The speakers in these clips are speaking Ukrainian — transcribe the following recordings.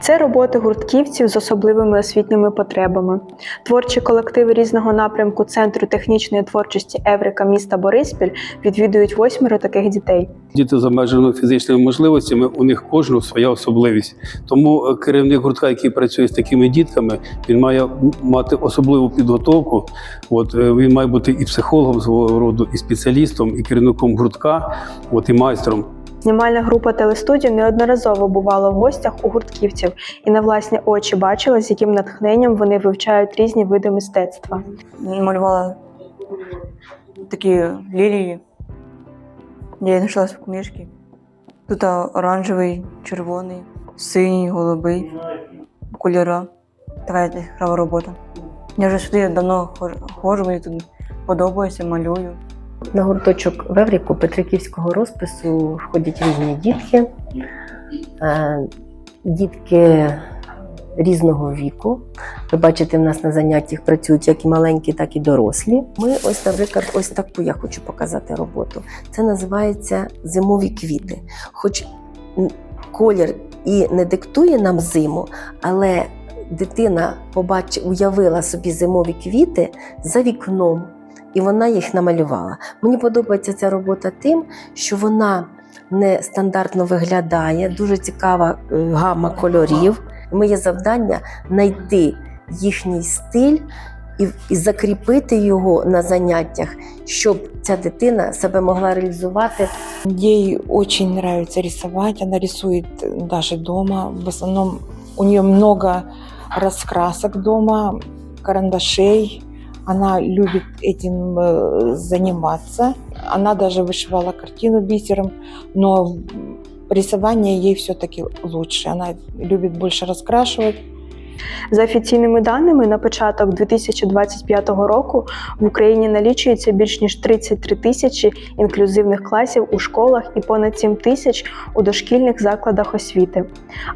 Це роботи гуртківців з особливими освітніми потребами. Творчі колективи різного напрямку Центру технічної творчості Еврика міста Бориспіль відвідують восьмеро таких дітей. Діти з обмеженими фізичними можливостями, у них кожного своя особливість. Тому е, керівник гуртка, який працює з такими дітками, він має мати особливу підготовку. От е, він має бути і психологом свого роду, і спеціалістом, і керівником гуртка, от і майстром. Знімальна група телестудії неодноразово бувала в гостях у гуртківців і на власні очі бачила, з яким натхненням вони вивчають різні види мистецтва. малювала такі лілії. Я знайшла в книжці. Тут оранжевий, червоний, синій, голубий, кольора. Така яскрава робота. Я вже сюди давно хожу- мені тут подобається, малюю. На гурточок Вевріку Петриківського розпису ходять різні дітки. Е, Дітки різного віку. Ви бачите, в нас на заняттях працюють як і маленькі, так і дорослі. Ми ось, наприклад, ось таку я хочу показати роботу. Це називається зимові квіти. Хоч колір і не диктує нам зиму, але дитина побач... уявила собі зимові квіти за вікном і вона їх намалювала. Мені подобається ця робота тим, що вона не стандартно виглядає, дуже цікава е, гама кольорів. Моє завдання знайти їхній стиль і, і закріпити його на заняттях, щоб ця дитина себе могла реалізувати Ей очень нравится рисовать. Она рисует даже дома. В основном у нее много раскрасок дома, карандашей. Она любит этим э, заниматься. Она даже вышивала картину бисером, но рисование ей все-таки лучше. Она любит больше раскрашивать. За офіційними даними, на початок 2025 року в Україні налічується більш ніж 33 тисячі інклюзивних класів у школах і понад 7 тисяч у дошкільних закладах освіти.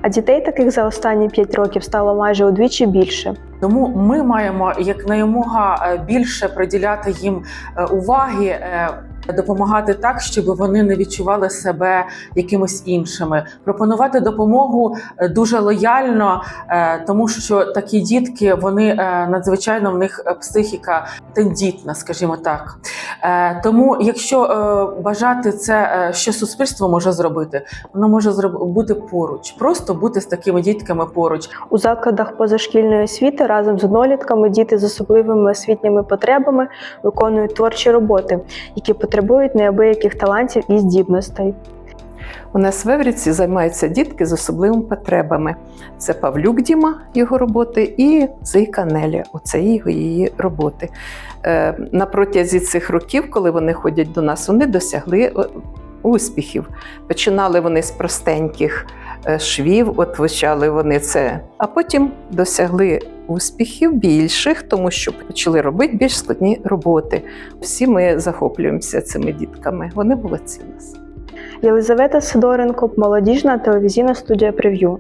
А дітей таких за останні 5 років стало майже удвічі більше. Тому ми маємо якнаймога е, більше приділяти їм е, уваги, е, допомагати так, щоб вони не відчували себе якимось іншими. Пропонувати допомогу дуже лояльно, тому що такі дітки вони надзвичайно в них психіка тендітна, скажімо так. Тому, якщо бажати це, що суспільство може зробити, воно може бути поруч, просто бути з такими дітками поруч. У закладах позашкільної освіти разом з однолітками діти з особливими освітніми потребами виконують творчі роботи, які потребують неабияких талантів і здібностей. У нас в Евріці займаються дітки з особливими потребами. Це Павлюк Діма, його роботи, і Зийка Неля. Оце його її роботи. Е, На протязі цих років, коли вони ходять до нас, вони досягли е, успіхів. Починали вони з простеньких е, швів, от вивчали вони це, а потім досягли успіхів більших, тому що почали робити більш складні роботи. Всі ми захоплюємося цими дітками. Вони молодці у нас. Єлизавета Сидоренко, молодіжна телевізійна студія прев'ю.